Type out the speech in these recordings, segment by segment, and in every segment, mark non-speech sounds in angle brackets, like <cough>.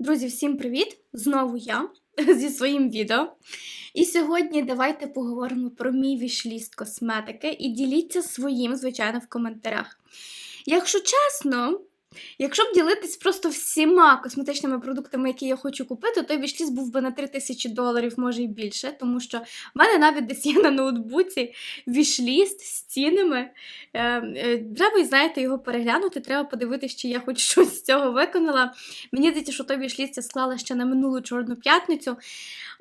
Друзі, всім привіт! Знову я <laughs> зі своїм відео. І сьогодні давайте поговоримо про мій вішліст косметики і діліться своїм, звичайно, в коментарях. Якщо чесно, якщо б ділитись просто всіма косметичними продуктами, які я хочу купити, то вішліст був би на 3000 доларів, може і більше, тому що в мене навіть десь є на ноутбуці вішліст з цінами. Е, е, Треба, знаєте, його переглянути, треба подивитися, чи я хоч щось з цього виконала. Мені здається, що той вішліст я склала ще на минулу Чорну п'ятницю.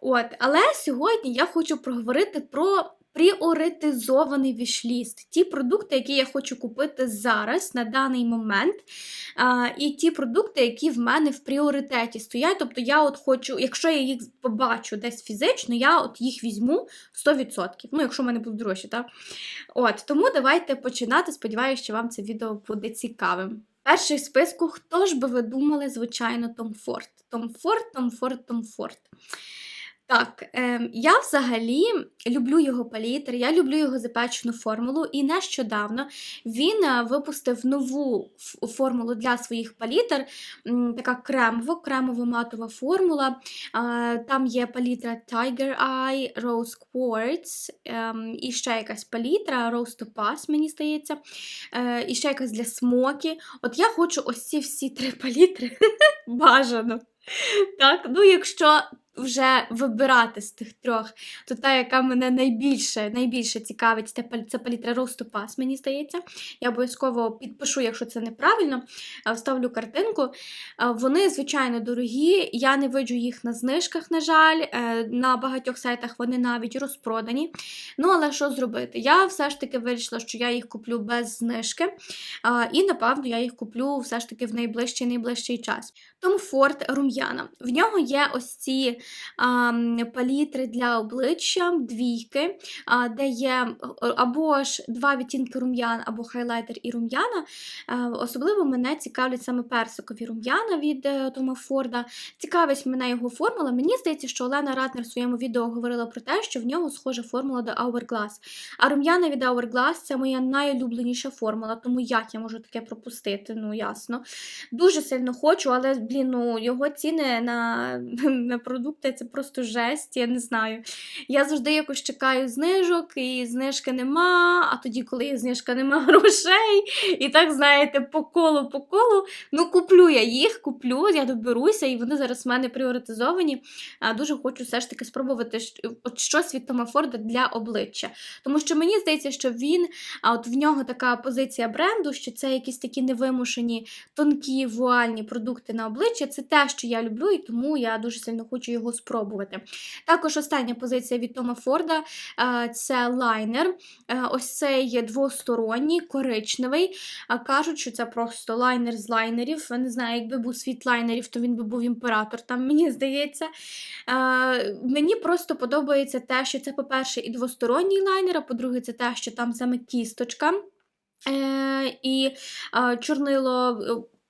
От, Але сьогодні я хочу проговорити про пріоритизований вішліст. Ті продукти, які я хочу купити зараз, на даний момент, а, і ті продукти, які в мене в пріоритеті стоять. Тобто я от хочу, якщо я їх побачу десь фізично, я от їх візьму 100%. Ну, якщо в мене будуть гроші, так? От, тому давайте починати. Сподіваюся, що вам це відео буде цікавим. Перший в списку, хто ж би ви думали, звичайно, Том Форд. Том Форд, Том Форд, Том Форд. Так, е, я взагалі люблю його палітр, я люблю його запечену формулу, і нещодавно він е, випустив нову формулу для своїх палітр, така кремово, кремово-матова формула. Е, там є палітра Tiger Eye, Rose Quartz, ем, і ще якась палітра, Rose Topaz, мені здається, е, і ще якась для смокі. От я хочу ось ці всі три палітри <laughs> бажано. Так, ну якщо вже вибирати з тих трьох, то та, яка мене найбільше найбільше цікавить, це, пал- це палітра Rose Topaz, мені здається. Я обов'язково підпишу, якщо це неправильно, вставлю картинку. Вони, звичайно, дорогі. Я не виджу їх на знижках, на жаль. Е, На багатьох сайтах вони навіть розпродані. Ну, але що зробити? Я все ж таки вирішила, що я їх куплю без знижки. І, напевно, я їх куплю все ж таки в найближчий найближчий час. Том Форд рум'яна. В нього є ось ці палітри для обличчя, двійки, де є або ж два відтінки рум'ян, або хайлайтер і рум'яна. Е, Особливо мене цікавлять саме персикові рум'яна від е, Тома Форда. Цікавить мене його формула. Мені здається, що Олена Ратнер в своєму відео говорила про те, що в нього схожа формула до Hourglass. А рум'яна від Hourglass – це моя найулюбленіша формула, тому як я можу таке пропустити, ну ясно. Дуже сильно хочу, але блін, ну його ціни на, <laughs> на продукти це просто жесть, я не знаю. Я завжди якось чекаю знижок, і знижки нема. А тоді, коли є знижка, нема <laughs> грошей. І так, знаєте, по колу, по колу. Ну, куплю я їх, куплю, я доберуся, і вони зараз в мене пріоритизовані. А, Дуже хочу все ж таки спробувати от щось від Тома Форда для обличчя. Тому що мені здається, що він, а от в нього така позиція бренду, що це якісь такі невимушені тонкі вуальні продукти на обличчя. Це те, що я люблю, і тому я дуже сильно хочу його спробувати. Також остання позиція від Тома Форда е, це лайнер. Е, Ось цей двосторонній, коричневий. Кажуть, що це просто лайнер з лайнерів. Не знаю, якби був світ лайнерів, то він би був імператор, там мені здається. Е, Мені просто подобається те, що це, по-перше, і двосторонній лайнер, а по-друге, це те, що там саме кісточка. І чорнило.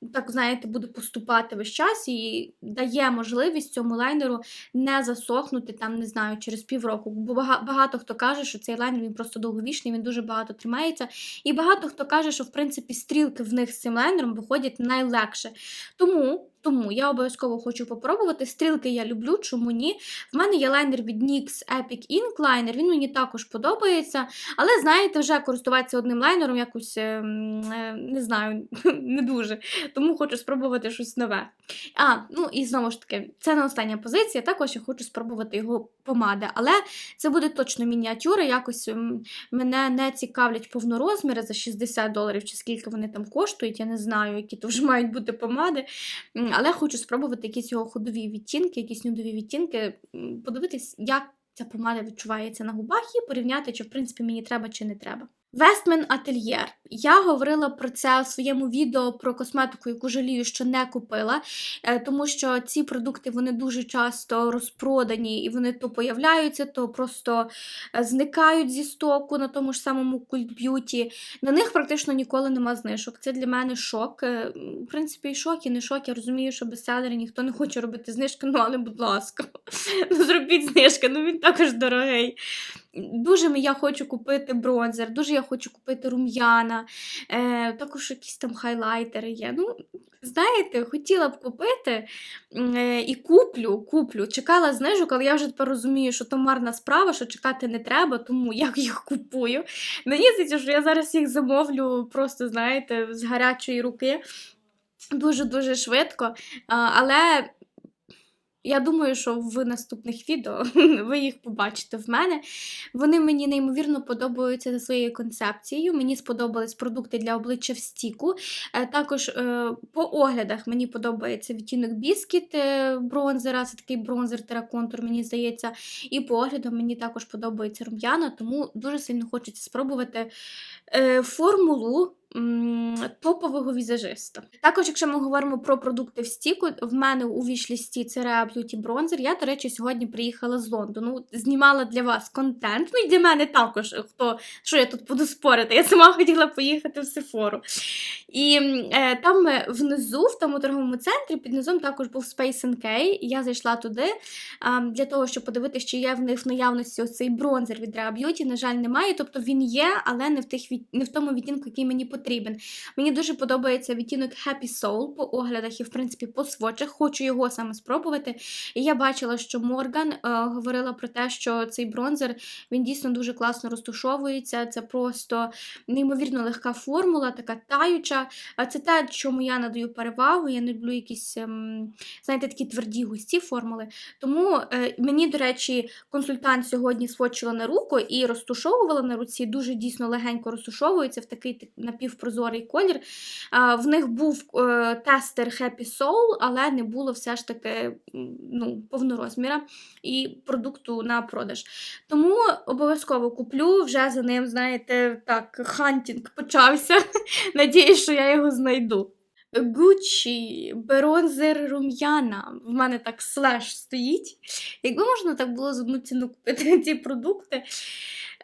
Е, Так, знаєте, буде поступати весь час і дає можливість цьому лайнеру не засохнути там, не знаю, через півроку. Бо бага- багато хто каже, що цей лайнер він просто довговічний, він дуже багато тримається. І багато хто каже, що в принципі стрілки в них з цим лайнером виходять найлегше. Тому. Тому я обов'язково хочу попробувати. Стрілки я люблю, чому ні. В мене є лайнер від NYX Epic Ink Liner, він мені також подобається. Але, знаєте, вже користуватися одним лайнером якось ем, е, не знаю, <laughs> не дуже. Тому хочу спробувати щось нове. А, ну і знову ж таки, це не остання позиція. Також я хочу спробувати його помади. Але це буде точно мініатюра. Якось ем, мене не цікавлять повнорозміри за 60 доларів, чи скільки вони там коштують. Я не знаю, які то вже <laughs> мають бути помади. Але хочу спробувати якісь його ходові відтінки, якісь нюдові відтінки, подивитись, як ця помада відчувається на губах, і порівняти, чи в принципі мені треба, чи не треба. Westman Atelier. Я говорила про це у своєму відео про косметику, яку жалію, що не купила, е, тому що ці продукти вони дуже часто розпродані і вони то появляються, то просто е, зникають зі стоку на тому ж самому Cult Beauty. На них практично ніколи нема знижок. Це для мене шок. Е, В принципі, і шок, і не шок. Я розумію, що бестселери ніхто не хоче робити знижки, ну але будь ласка, <laughs> зробіть знижки, ну він також дорогий. Дуже я хочу купити бронзер, дуже я хочу купити рум'яна, е, також якісь там хайлайтери є. Ну, знаєте, хотіла б купити е, і куплю, куплю. Чекала знижок, але я вже тепер розумію, що то марна справа, що чекати не треба, тому я <laughs> їх купую. Мені здається, що я зараз їх замовлю просто, знаєте, з гарячої руки. Дуже-дуже швидко. Але я думаю, що в наступних відео <laughs> ви їх побачите в мене. Вони мені неймовірно подобаються за своєю концепцією. Мені сподобались продукти для обличчя в стіку. Е, Також е, по оглядах мені подобається відтінок біскіт е, бронзера, це такий бронзер тераконтур, мені здається. І по оглядам мені також подобається рум'яна, тому дуже сильно хочеться спробувати формулу топового візажиста. Також, якщо ми говоримо про продукти в стіку, в мене у вішлісті це Rea Beauty Bronzer. Я, до речі, сьогодні приїхала з Лондону, знімала для вас контент. Ну і для мене також, хто що я тут буду спорити. Я сама хотіла поїхати в Сефору. І е, там е, внизу, в тому торговому центрі, під низом також був Space NK. Я зайшла туди е, для того, щоб подивитися, чи є в них в наявності цей бронзер від Rea Beauty. На жаль, немає. Тобто він є, але не в тих не в тому відтінку, який мені потрібен. Мені дуже подобається відтінок Happy Soul по оглядах і, в принципі, по свочах. Хочу його саме спробувати. І я бачила, що Морган е, говорила про те, що цей бронзер він дійсно дуже класно розтушовується. Це просто неймовірно легка формула, така таюча. Це те, чому я надаю перевагу. Я не люблю якісь, ем, знаєте, такі тверді густі формули. Тому е, мені, до речі, консультант сьогодні свочила на руку і розтушовувала на руці. Дуже дійсно легенько розтушовується в такий так- напівпрозорий колір. В них був е, тестер Happy Soul, але не було все ж таки ну, повнорозміра і продукту на продаж. Тому обов'язково куплю вже за ним, знаєте, так, хантінг почався. <laughs> Надіюсь, що я його знайду. Gucci, бронзер рум'яна. В мене так слеш стоїть. Якби можна так було за одну ціну купити <laughs> ці продукти.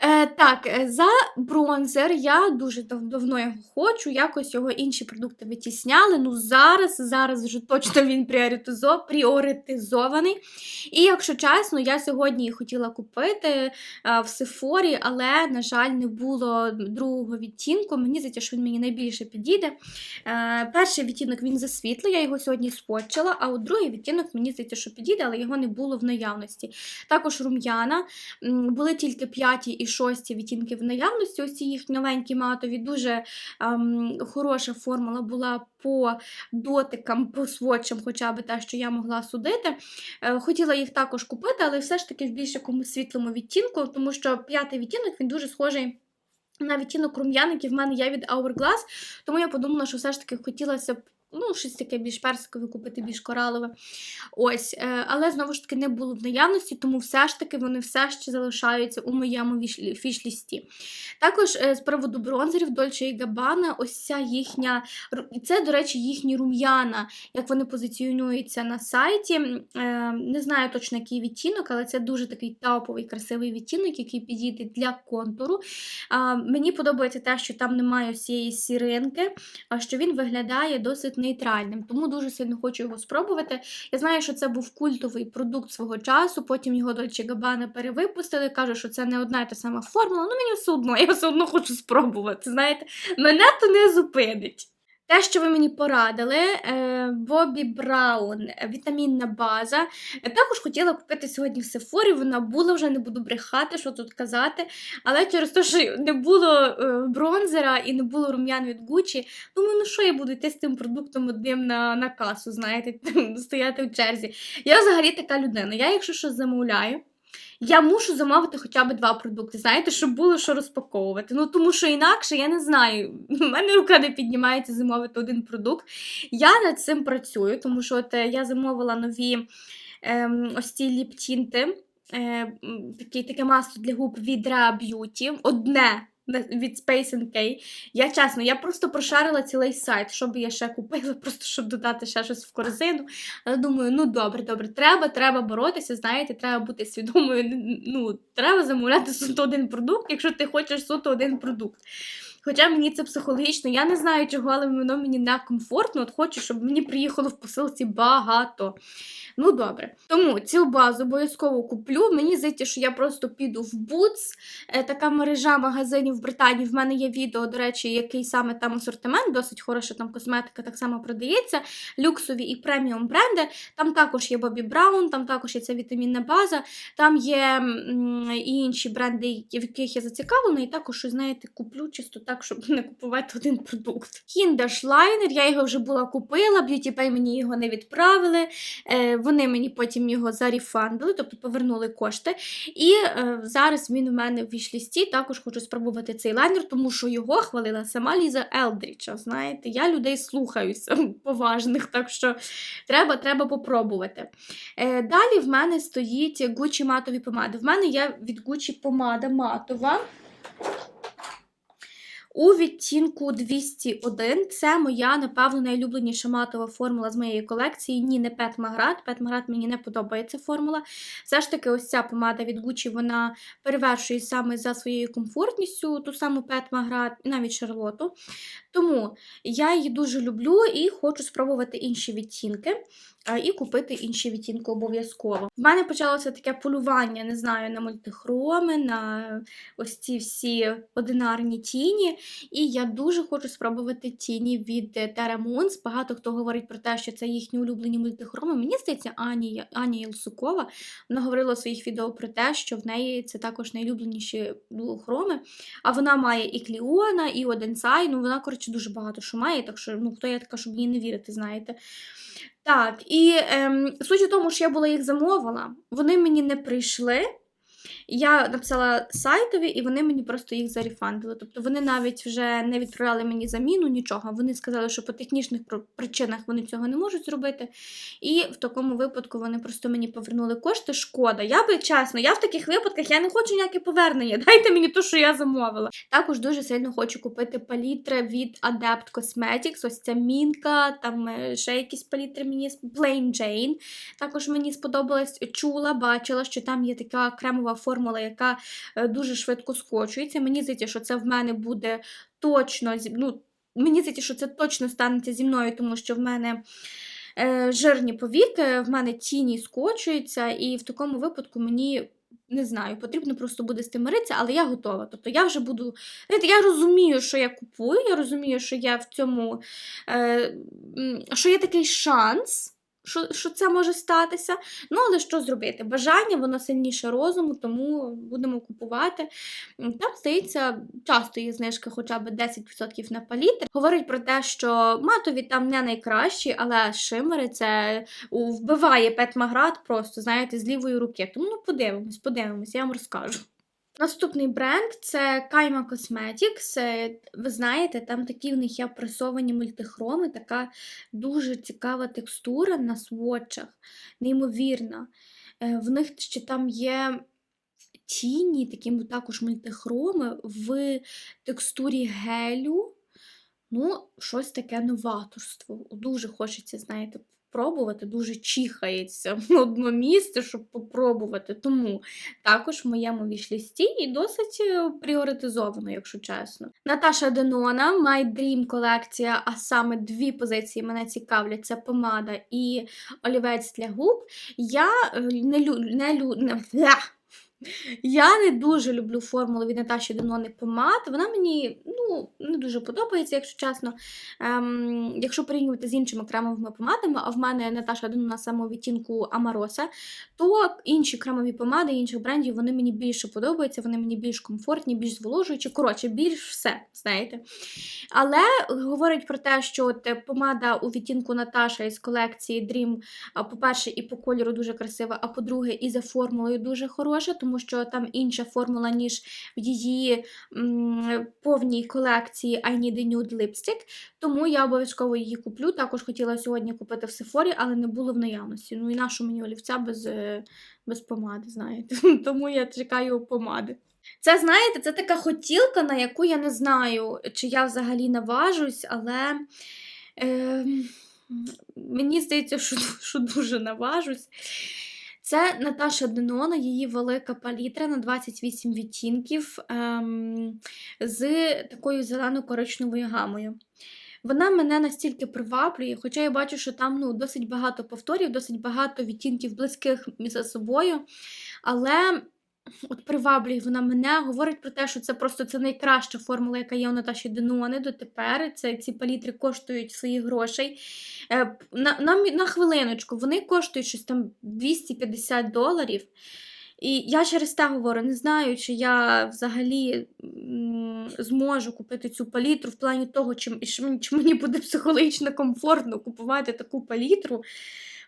Е, так, е, за бронзер я дуже дав- давно його хочу, якось його інші продукти витісняли. Ну зараз, зараз вже точно він пріоритизований. І якщо чесно, я сьогодні хотіла купити е, в Сефорі, але, на жаль, не було другого відтінку. Мені здається, що він мені найбільше підійде. Е, перший відтінок він засвітлий, я його сьогодні спочила, а от другий відтінок мені здається, що підійде, але його не було в наявності. Також рум'яна. Були тільки п'яті і шості відтінки в наявності. Ось ці їх новенькі матові. Дуже ем, хороша формула була по дотикам, по сводчам, хоча б те, що я могла судити. Е, Хотіла їх також купити, але все ж таки в більш якомусь світлому відтінку, тому що п'ятий відтінок він дуже схожий. На відтінок рум'ян, який в мене є від Hourglass, тому я подумала, що все ж таки хотілося б ну, щось таке більш персикове купити, більш коралове. Ось, е, але знову ж таки не було в наявності, тому все ж таки вони все ще залишаються у моєму фіш-лісті. Також е, з приводу бронзерів Dolce Gabbana, ось ця їхня, це, до речі, їхні рум'яна, як вони позиціонуються на сайті. Е, Не знаю точно, який відтінок, але це дуже такий топовий, красивий відтінок, який підійде для контуру. Мені подобається те, що там немає цієї сіринки, а що він виглядає досить нейтральним. Тому дуже сильно хочу його спробувати. Я знаю, що це був культовий продукт свого часу, потім його Dolce Gabbana перевипустили. Кажуть, що це не одна і та сама формула. Ну мені все одно, я все одно хочу спробувати. Знаєте, мене то не зупинить. Те, що ви мені порадили, е, Бобі Браун, вітамінна база. Е, Також хотіла купити сьогодні в Сефорі. Вона була вже, не буду брехати, що тут казати. Але через те, що не було е, бронзера і не було рум'ян від Gucci, думаю, ну що я буду йти з тим продуктом одним на, на касу, знаєте, <laughs> стояти в черзі. Я взагалі така людина. Я, якщо щось замовляю, я мушу замовити хоча б два продукти, знаєте, щоб було що розпаковувати. Ну тому що інакше я не знаю. <laughs> У мене рука не піднімається замовити один продукт. Я над цим працюю, тому що от е, я замовила нові ем, ось ці ліптінти. Е, м, таке масло для губ від б'юті. Одне від Space NK. Я чесно, я просто прошарила цілий сайт, що би я ще купила, <laughs> просто щоб додати ще щось в корзину. Але думаю, ну добре, добре, треба, треба боротися, знаєте, треба бути свідомою. Ну, треба замовляти суто один продукт, якщо ти хочеш суто один продукт. Хоча мені це психологічно, я не знаю чого, але воно мені не комфортно. От хочу, щоб мені приїхало в посилці багато. Ну, добре. Тому цю базу обов'язково куплю. Мені здається, що я просто піду в Boots. Е, Така мережа магазинів в Британії. В мене є відео, до речі, який саме там асортимент, досить хороша там косметика так само продається. Люксові і преміум бренди. Там також є Бобі Браун, там також є ця вітамінна база, там є і інші бренди, в яких я зацікавлена, і також, щось, знаєте, куплю чисто так, щоб не купувати один продукт. Kinder Liner, я його вже була купила, Beauty Pay мені його не відправили. Е, вони мені потім його зарефандили, тобто повернули кошти. І е, зараз він у мене в вішлісті. Також хочу спробувати цей лайнер, тому що його хвалила сама Ліза Елдріча. Знаєте, я людей слухаюся <laughs> поважних, так що треба, треба попробувати. Е, далі в мене стоїть Gucci матові помади. В мене є від Gucci помада матова. У відтінку 201 це моя, напевно, найулюбленіша матова формула з моєї колекції. Ні, не Пет Маград. Пет Маград мені не подобається формула. Все ж таки, ось ця помада від Gucci, вона перевершує саме за своєю комфортністю, ту саму Пет Маград і навіть Шарлоту. Тому я її дуже люблю і хочу спробувати інші відтінки. І купити інші відтінки обов'язково. В мене почалося таке полювання, не знаю, на мультихроми, на ось ці всі одинарні тіні. І я дуже хочу спробувати тіні від Terra Moons. Багато хто говорить про те, що це їхні улюблені мультихроми. Мені здається, Ані, Аня Єлсукова вона говорила у своїх відео про те, що в неї це також найулюбленіші ну, хроми. А вона має і Кліона, і Оденсай. Ну, вона, коротше, дуже багато що має, так що ну, хто я така, щоб їй не вірити, знаєте. Так, і ем, суть у тому, що я була їх замовила, вони мені не прийшли. Я написала сайтові, і вони мені просто їх зарефандили. Тобто вони навіть вже не відправляли мені заміну, нічого. Вони сказали, що по технічних причинах вони цього не можуть зробити. І в такому випадку вони просто мені повернули кошти. Шкода. Я би чесно, я в таких випадках я не хочу ніяке повернення. <laughs> Дайте мені те, що я замовила. Також дуже сильно хочу купити палітри від Adept Cosmetics. Ось ця мінка, там е, ще якісь палітри мені Plain Jane. Також мені сподобалось, чула, бачила, що там є така кремова формула, яка е, дуже швидко скочується. Мені здається, що це в мене буде точно ну, Мені здається, що це точно станеться зі мною, тому що в мене е, жирні повіки, в мене тіні скочуються, і в такому випадку мені. Не знаю, потрібно просто буде з тим миритися, але я готова. Тобто я вже буду. Я розумію, що я купую, я розумію, що я в цьому, е, що є такий шанс, що, що це може статися. Ну, але що зробити? Бажання, воно сильніше розуму, тому будемо купувати. Там, здається, часто є знижка хоча б 10% на палітр. Говорить про те, що матові там не найкращі, але шимери це вбиває Петмаград просто, знаєте, з лівої руки. Тому ну подивимось, подивимось, я вам розкажу. Наступний бренд це Kaima Cosmetics. Ви знаєте, там такі в них є пресовані мультихроми, така дуже цікава текстура на сводчах, неймовірна. Е, В них ще там є тіні, такі також мультихроми в текстурі гелю. Ну, щось таке новаторство. Дуже хочеться, знаєте, пробувати, дуже чихається <laughs> на одно місце, щоб попробувати. Тому також в моєму вішлісті і досить е, пріоритизовано, якщо чесно. Наташа Денона, My Dream колекція, а саме дві позиції мене цікавлять: це помада і олівець для губ. Я е, не лю... не лю... не... <laughs> Я не дуже люблю формулу від Наташі Денони помад. Вона мені не дуже подобається, якщо чесно. Ем, якщо порівнювати з іншими кремовими помадами, а в мене Наташа Денона саме відтінку Амароса, то інші кремові помади інших брендів вони мені більше подобаються, вони мені більш комфортні, більш зволожуючі. Коротше, більш все, знаєте. Але говорить про те, що от е, помада у відтінку Наташа із колекції Dream, по-перше, і по кольору дуже красива, а по-друге, і за формулою дуже хороша, тому що там інша формула, ніж в її м, повній колекції I Need a Nude Lipstick. Тому я обов'язково її куплю. Також хотіла сьогодні купити в Сефорі, але не було в наявності. Ну і нашу мені олівця без, е, без помади, знаєте. <laughs> Тому я чекаю помади. Це, знаєте, це така хотілка, на яку я не знаю, чи я взагалі наважусь, але е, мені здається, що, <laughs> що дуже наважусь. Це Наташа Денона, її велика палітра на 28 відтінків ем, з такою зелено-коричневою гамою. Вона мене настільки приваблює, хоча я бачу, що там ну, досить багато повторів, досить багато відтінків близьких між собою. Але от приваблює вона мене, говорить про те, що це просто це найкраща формула, яка є у Наташі Денуани дотепер. Це ці палітри коштують своїх грошей. Е, на, на, на хвилиночку, вони коштують щось там 250 доларів. І я через те говорю, не знаю, чи я взагалі зможу купити цю палітру в плані того, чи, чи мені буде психологічно комфортно купувати таку палітру.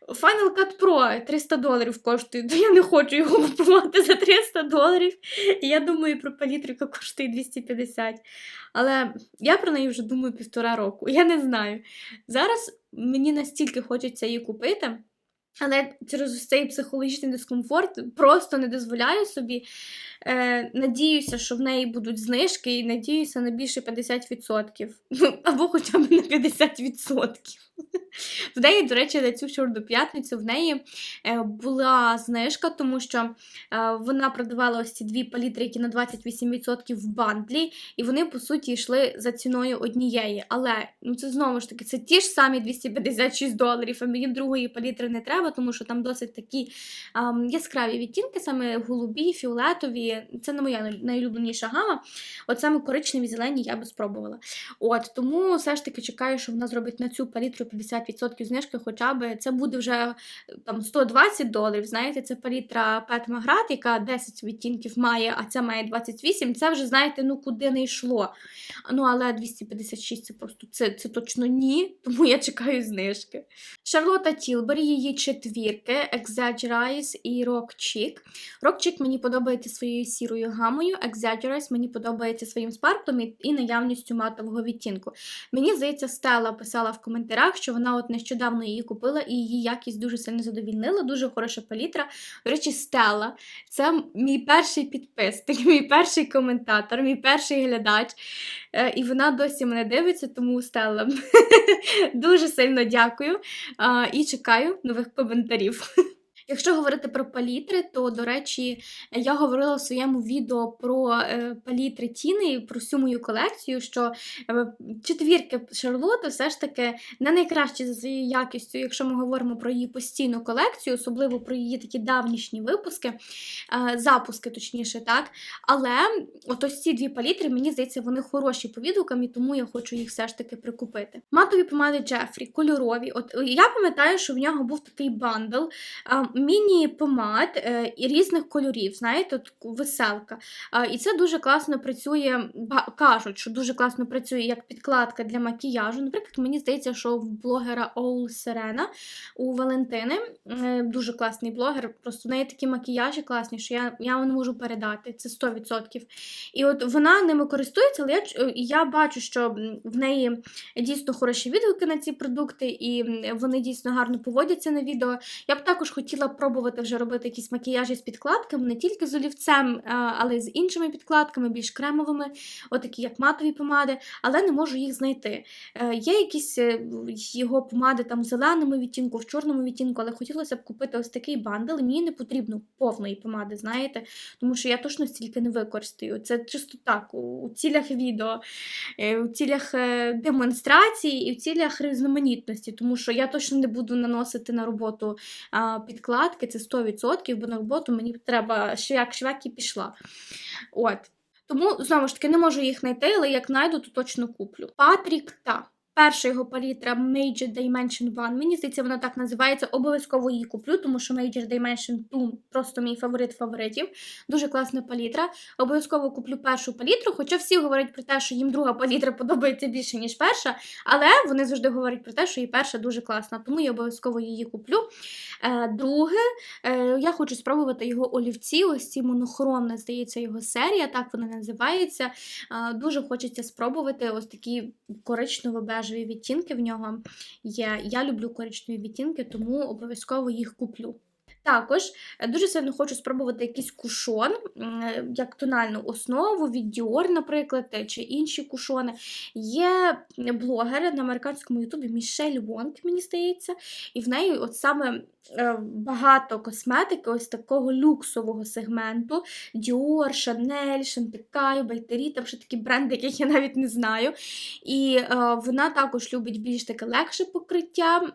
Final Cut Pro 300 доларів коштує, то <laughs> я не хочу його купувати за 300 доларів. І я думаю про палітру, яка коштує 250. Але я про неї вже думаю півтора року. Я не знаю. Зараз мені настільки хочеться її купити. Але через цей психологічний дискомфорт просто не дозволяю собі. Е, Надіюся, що в неї будуть знижки, і надіюся на більше 50%. Ну, або хоча б на 50%. В неї, до речі, на цю чорну п'ятницю в неї е, була знижка, тому що е, вона продавала ось ці дві палітри, які на 28% в бандлі, і вони, по суті, йшли за ціною однієї. Але ну, це знову ж таки це ті ж самі 256 доларів, а мені другої палітри не треба, тому що там досить такі ем, яскраві відтінки, саме голубі, фіолетові. Це не моя найулюбленіша гама. От саме коричневі зелені я би спробувала. От Тому все ж таки чекаю, що вона зробить на цю палітру 50% знижки, хоча б це буде вже там 120 доларів. Знаєте, це палітра Пет Маград, яка 10 відтінків має, а ця має 28. Це вже, знаєте, ну куди не йшло. Ну, але 256 це просто це, це точно ні, тому я чекаю знижки. Шарлота Тілбері, її четвірки, Exaggerize і Rock Chic. Rock Chic мені подобається своєю сірою гамою, Exaggerize мені подобається своїм спарклом і наявністю матового відтінку. Мені здається, Стелла писала в коментарях, що вона от нещодавно її купила і її якість дуже сильно задовільнила, дуже хороша палітра. До речі, Стела. це мій перший підписник, мій перший коментатор, мій перший глядач. Е, і вона досі мене дивиться, тому Стелла <laughs> дуже сильно дякую і чекаю нових коментарів. <laughs> Якщо говорити про палітри, то, до речі, я говорила в своєму відео про е, палітри Тіни, про всю мою колекцію, що е, четвірки Шарлоти все ж таки не найкращі за своєю якістю, якщо ми говоримо про її постійну колекцію, особливо про її такі давнішні випуски, е, запуски, точніше, так. Але от ось ці дві палітри, мені здається, вони хороші по відгукам, і тому я хочу їх все ж таки прикупити. Матові помади Джефрі, кольорові. От я пам'ятаю, що в нього був такий бандл міні-помад е, різних кольорів, знаєте, веселка. Е, і це дуже класно працює, кажуть, що дуже класно працює як підкладка для макіяжу. Наприклад, мені здається, що в блогера Оул Сирена у Валентини е, дуже класний блогер. Просто в неї такі макіяжі класні, що я я не можу передати. Це 100%. І от вона ними користується, але я, я бачу, що в неї дійсно хороші відгуки на ці продукти, і вони дійсно гарно поводяться на відео. Я б також хотіла пробувати вже робити якісь макіяжі з підкладками, не тільки з олівцем, але й з іншими підкладками, більш кремовими, отакі як матові помади, але не можу їх знайти. Е, є якісь е, його помади там в зеленому відтінку, в чорному відтінку, але хотілося б купити ось такий бандл. Мені не потрібно повної помади, знаєте, тому що я точно стільки не використаю. Це чисто так, у цілях відео, е, у цілях демонстрації і в цілях різноманітності, тому що я точно не буду наносити на роботу підкладки накладки, це 100%, бо на роботу мені треба як швак і пішла. От. Тому, знову ж таки, не можу їх знайти, але як знайду, то точно куплю. Патрік та. Перша його палітра Major Dimension 1. Мені здається, вона так називається. Обов'язково її куплю, тому що Major Dimension 2 просто мій фаворит фаворитів. Дуже класна палітра. Обов'язково куплю першу палітру, хоча всі говорять про те, що їм друга палітра подобається більше, ніж перша. Але вони завжди говорять про те, що і перша дуже класна, тому я обов'язково її куплю. Е, Друге, е, я хочу спробувати його олівці. Ось ці монохромна, здається, його серія, так вона називається. Е, дуже хочеться спробувати ось такі коричнево бежеві бежеві відтінки в нього є. Я люблю коричневі відтінки, тому обов'язково їх куплю. Також е, дуже сильно хочу спробувати якийсь кушон, е, як тональну основу від Dior, наприклад, чи інші кушони. Є блогер на американському ютубі Мішель Вонг, мені здається, і в неї от саме е, багато косметики, ось такого люксового сегменту. Dior, Chanel, Chantecaille, Байтері, там ще такі бренди, яких я навіть не знаю. І вона також любить більш таке легше покриття.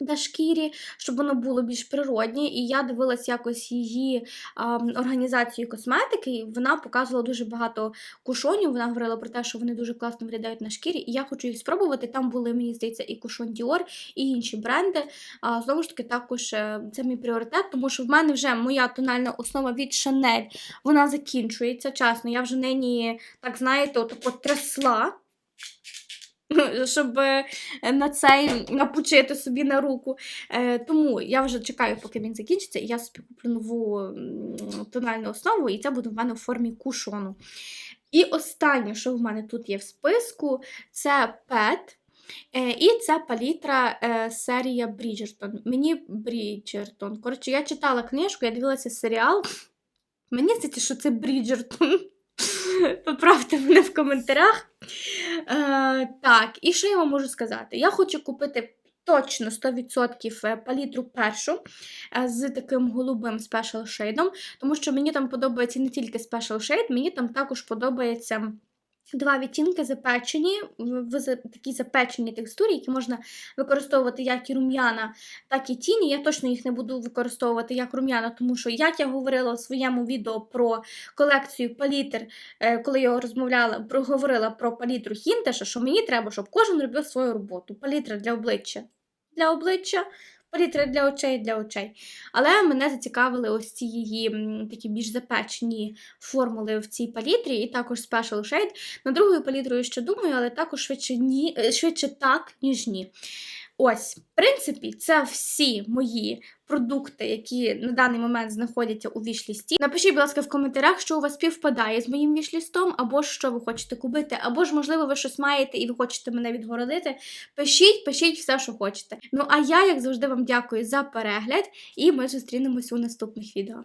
На шкірі, щоб воно було більш природнє, і я дивилась якось її а, організацію косметики, і вона показувала дуже багато кушонів. Вона говорила про те, що вони дуже класно виглядають на шкірі, і я хочу їх спробувати. Там були, мені здається, і кушон Dior, і інші бренди. А, знову ж таки, також е, це мій пріоритет, тому що в мене вже моя тональна основа від Chanel, вона закінчується. Чесно, я вже нині, так знаєте, отако трясла. <laughs> Щоб е, на цей напучити собі на руку. Е, тому я вже чекаю, поки він закінчиться, і я собі куплю нову тональну основу, і це буде в мене в формі кушону. І останнє, що в мене тут є в списку, це PET. Е, І це палітра серія Бріджертон. Мені Бріджертон. Коротше, я читала книжку, я дивилася серіал. Мені здається, що це Бріджертон. <laughs> Поправте мене в коментарях. Е, так, і що я вам можу сказати? Я хочу купити точно 100% палітру першу е, з таким голубим спешл шейдом, тому що мені там подобається не тільки спешл шейд, мені там також подобається. Два відтінки запечені в в такій запеченій текстурі, які можна використовувати як і рум'яна, так і тіні. Я точно їх не буду використовувати як рум'яна, тому що, як я говорила у своєму відео про колекцію палітр, е, коли я розмовляла, говорила про палітру Хінтеша, що мені треба, щоб кожен робив свою роботу. Палітра для обличчя для обличчя, палітра для очей для очей. Але мене зацікавили ось ці її такі більш запечені формули в цій палітрі, і також Special Shade. На другою палітрою ще думаю, але також швидше, ні, е, швидше так, ніж ні. Ось, в принципі, це всі мої продукти, які на даний момент знаходяться у вішлісті. Напишіть, будь ласка, в коментарях, що у вас співпадає з моїм вішлістом, або що ви хочете купити, або ж, можливо, ви щось маєте і ви хочете мене відгородити. Пишіть, пишіть все, що хочете. Ну а я, як завжди, вам дякую за перегляд, і ми зустрінемось у наступних відео.